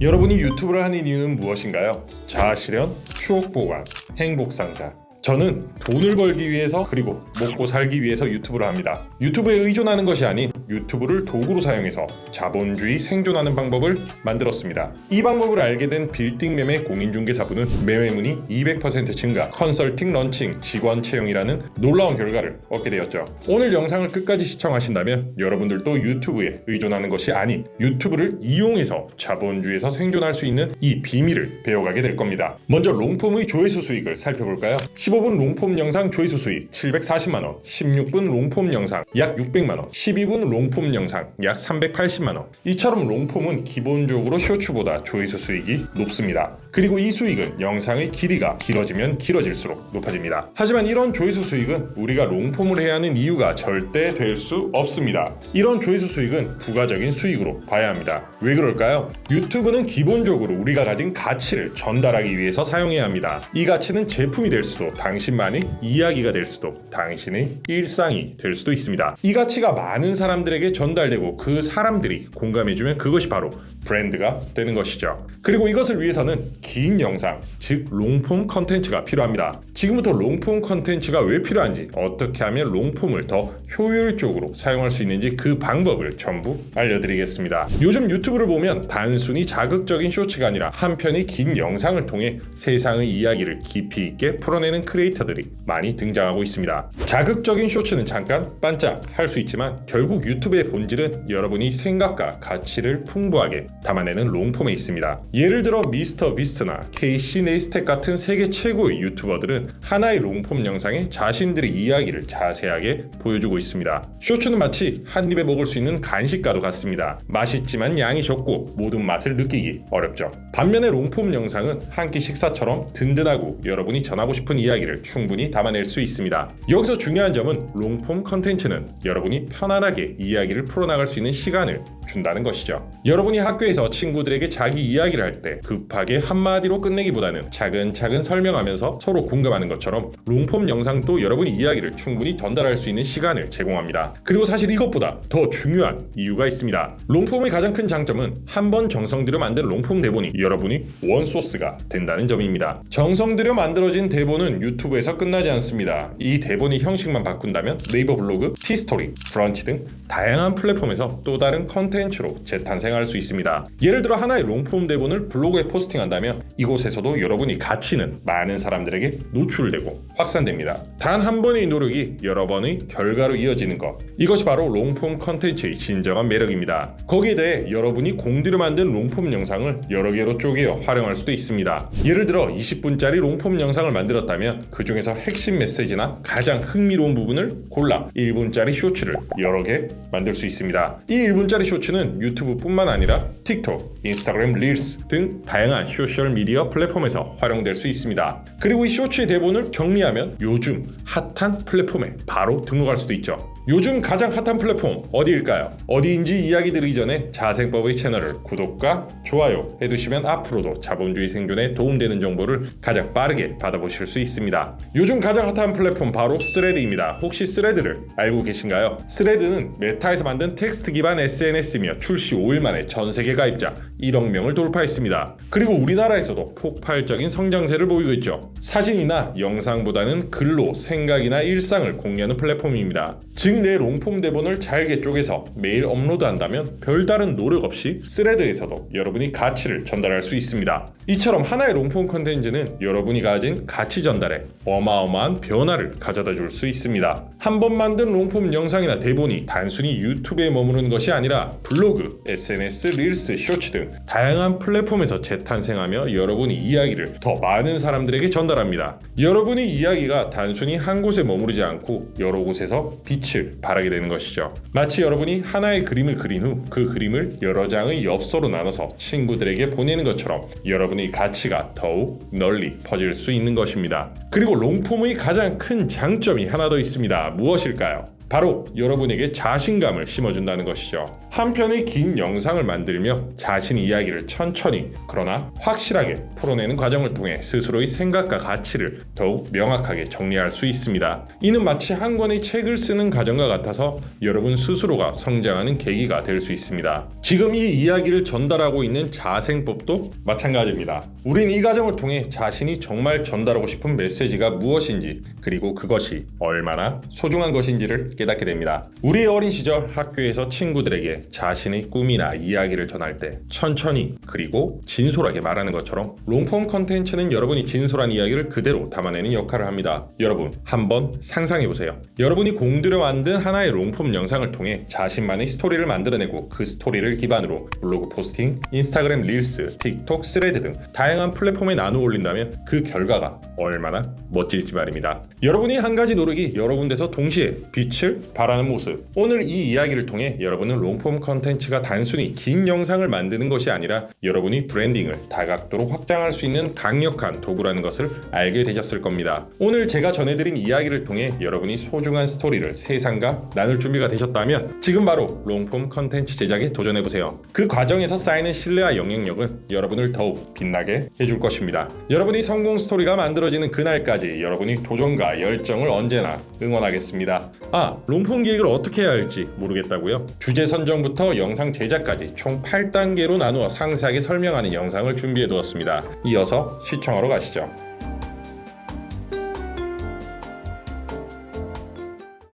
여러분이 유튜브를 하는 이유는 무엇인가요? 자아실현, 추억 보관, 행복 상자. 저는 돈을 벌기 위해서 그리고 먹고 살기 위해서 유튜브를 합니다. 유튜브에 의존하는 것이 아닌 유튜브를 도구로 사용해서 자본주의 생존하는 방법을 만들었습니다. 이 방법을 알게 된 빌딩 매매 공인중개사부는 매매 문의 200% 증가, 컨설팅 런칭, 직원 채용이라는 놀라운 결과를 얻게 되었죠. 오늘 영상을 끝까지 시청하신다면 여러분들도 유튜브에 의존하는 것이 아닌 유튜브를 이용해서 자본주의에서 생존할 수 있는 이 비밀을 배워가게 될 겁니다. 먼저 롱폼의 조회수 수익을 살펴볼까요? 15분 롱폼 영상 조회수 수익 740만원, 16분 롱폼 영상 약 600만원, 12분 롱폼 영상 약 380만원. 이처럼 롱폼은 기본적으로 쇼츠보다 조회수 수익이 높습니다. 그리고 이 수익은 영상의 길이가 길어지면 길어질수록 높아집니다. 하지만 이런 조회수 수익은 우리가 롱폼을 해야 하는 이유가 절대 될 수 없습니다. 이런 조회수 수익은 부가적인 수익으로 봐야 합니다. 왜 그럴까요? 유튜브는 기본적으로 우리가 가진 가치를 전달하기 위해서 사용해야 합니다. 이 가치는 제품이 될 수도, 당신만의 이야기가 될 수도, 당신의 일상이 될 수도 있습니다. 이 가치가 많은 사람들에게 전달되고 그 사람들이 공감해주면 그것이 바로 브랜드가 되는 것이죠. 그리고 이것을 위해서는 긴 영상, 즉 롱폼 컨텐츠가 필요합니다. 지금부터 롱폼 컨텐츠가 왜 필요한지, 어떻게 하면 롱폼을 더 효율적으로 사용할 수 있는지 그 방법을 전부 알려드리겠습니다. 요즘 유튜브를 보면 단순히 자극적인 쇼츠가 아니라 한 편의 긴 영상을 통해 세상의 이야기를 깊이 있게 풀어내는 크리에이터들이 많이 등장하고 있습니다. 자극적인 쇼츠는 잠깐 반짝 할 수 있지만 결국 유튜브의 본질은 여러분이 생각과 가치를 풍부하게 담아내는 롱폼에 있습니다. 예를 들어 미스터 비스 트나 케이시 네이스텍 같은 세계 최고의 유튜버들은 하나의 롱폼 영상에 자신들의 이야기를 자세하게 보여주고 있습니다. 쇼츠는 마치 한 입에 먹을 수 있는 간식과도 같습니다. 맛있지만 양이 적고 모든 맛을 느끼기 어렵죠. 반면에 롱폼 영상은 한 끼 식사처럼 든든하고 여러분이 전하고 싶은 이야기를 충분히 담아낼 수 있습니다. 여기서 중요한 점은 롱폼 컨텐츠는 여러분이 편안하게 이야기를 풀어나갈 수 있는 시간을 준다는 것이죠. 여러분이 학교에서 친구들에게 자기 이야기를 할 때 급하게 한마디로 끝내기보다는 차근차근 설명하면서 서로 공감하는 것처럼 롱폼 영상도 여러분이 이야기를 충분히 전달할 수 있는 시간을 제공합니다. 그리고 사실 이것보다 더 중요한 이유가 있습니다. 롱폼의 가장 큰 장점은 한 번 정성 들여 만든 롱폼 대본이 여러분이 원소스가 된다는 점입니다. 정성 들여 만들어진 대본은 유튜브에서 끝나지 않습니다. 이 대본이 형식만 바꾼다면 네이버 블로그, 티스토리, 브런치 등 다양한 플랫폼에서 또 다른 컨텐츠 로 재탄생할 수 있습니다. 예를 들어 하나의 롱폼 대본을 블로그에 포스팅한다면 이곳에서도 여러분이 가치는 많은 사람들에게 노출되고 확산됩니다. 단 한 번의 노력이 여러 번의 결과로 이어지는 것. 이것이 바로 롱폼 컨텐츠의 진정한 매력입니다. 거기에 대해 여러분이 공들여 만든 롱폼 영상을 여러 개로 쪼개어 활용할 수도 있습니다. 예를 들어 20분짜리 롱폼 영상을 만들었다면 그 중에서 핵심 메시지나 가장 흥미로운 부분을 골라 1분짜리 쇼츠를 여러 개 만들 수 있습니다. 이 1분짜리 쇼츠는 유튜브뿐만 아니라 틱톡, 인스타그램 릴스 등 다양한 소셜 미디어 플랫폼에서 활용될 수 있습니다. 그리고 이 쇼츠의 대본을 정리하면 요즘 핫한 플랫폼에 바로 등록할 수도 있죠. 요즘 가장 핫한 플랫폼 어디일까요? 어디인지 이야기 드리기 전에 자생법의 채널을 구독과 좋아요 해두시면 앞으로도 자본주의 생존에 도움되는 정보를 가장 빠르게 받아보실 수 있습니다. 요즘 가장 핫한 플랫폼 바로 스레드입니다. 혹시 스레드를 알고 계신가요? 스레드는 메타에서 만든 텍스트 기반 SNS 이며 출시 5일 만에 전 세계 가입자 1억 명을 돌파했습니다. 그리고 우리나라에서도 폭발적인 성장세를 보이고 있죠. 사진이나 영상보다는 글로 생각이나 일상을 공유하는 플랫폼입니다. 즉 내 롱폼 대본을 잘게 쪼개서 매일 업로드한다면 별다른 노력 없이 스레드에서도 여러분이 가치를 전달할 수 있습니다. 이처럼 하나의 롱폼 컨텐츠는 여러분이 가진 가치 전달에 어마어마한 변화를 가져다 줄 수 있습니다. 한 번 만든 롱폼 영상이나 대본이 단순히 유튜브에 머무르는 것이 아니라 블로그, SNS, 릴스, 쇼츠 등 다양한 플랫폼에서 재탄생하며 여러분이 이야기를 더 많은 사람들에게 전달합니다. 여러분의 이야기가 단순히 한 곳에 머무르지 않고 여러 곳에서 빛을 발하게 되는 것이죠. 마치 여러분이 하나의 그림을 그린 후 그 그림을 여러 장의 엽서로 나눠서 친구들에게 보내는 것처럼 여러분의 가치가 더욱 널리 퍼질 수 있는 것입니다. 그리고 롱폼의 가장 큰 장점이 하나 더 있습니다. 무엇일까요? 바로 여러분에게 자신감을 심어준다는 것이죠. 한 편의 긴 영상을 만들며 자신 이야기를 천천히 그러나 확실하게 풀어내는 과정을 통해 스스로의 생각과 가치를 더욱 명확하게 정리할 수 있습니다. 이는 마치 한 권의 책을 쓰는 과정과 같아서 여러분 스스로가 성장하는 계기가 될 수 있습니다. 지금 이 이야기를 전달하고 있는 자생법도 마찬가지입니다. 우린 이 과정을 통해 자신이 정말 전달하고 싶은 메시지가 무엇인지 그리고 그것이 얼마나 소중한 것인지를 깨닫게 됩니다. 우리의 어린 시절 학교에서 친구들에게 자신의 꿈이나 이야기를 전할 때 천천히 그리고 진솔하게 말하는 것처럼 롱폼 컨텐츠는 여러분이 진솔한 이야기를 그대로 담아내는 역할을 합니다. 여러분 한번 상상해 보세요. 여러분이 공들여 만든 하나의 롱폼 영상을 통해 자신만의 스토리를 만들어내고 그 스토리를 기반으로 블로그 포스팅, 인스타그램 릴스, 틱톡, 스레드 등 다양한 플랫폼에 나누어 올린다면 그 결과가 얼마나 멋질지 말입니다. 여러분이 한 가지 노력이 여러 군데서 동시에 빛을 발하는 모습. 오늘 이 이야기를 통해 여러분은 롱폼 컨텐츠가 단순히 긴 영상을 만드는 것이 아니라 여러분이 브랜딩을 다각도로 확장할 수 있는 강력한 도구라는 것을 알게 되셨을 겁니다. 오늘 제가 전해드린 이야기를 통해 여러분이 소중한 스토리를 세상과 나눌 준비가 되셨다면 지금 바로 롱폼 컨텐츠 제작에 도전해보세요. 그 과정에서 쌓이는 신뢰와 영향력은 여러분을 더욱 빛나게 해줄 것입니다. 여러분이 성공 스토리가 만들어지는 그날까지 여러분이 도전과 열정을 언제나 응원하겠습니다. 아, 롱폼 기획을 어떻게 해야 할지 모르겠다고요? 주제 선정부터 영상 제작까지 총 8단계로 나누어 상세하게 설명하는 영상을 준비해 두었습니다. 이어서 시청하러 가시죠.